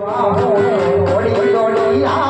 દોડી ઓડી આયો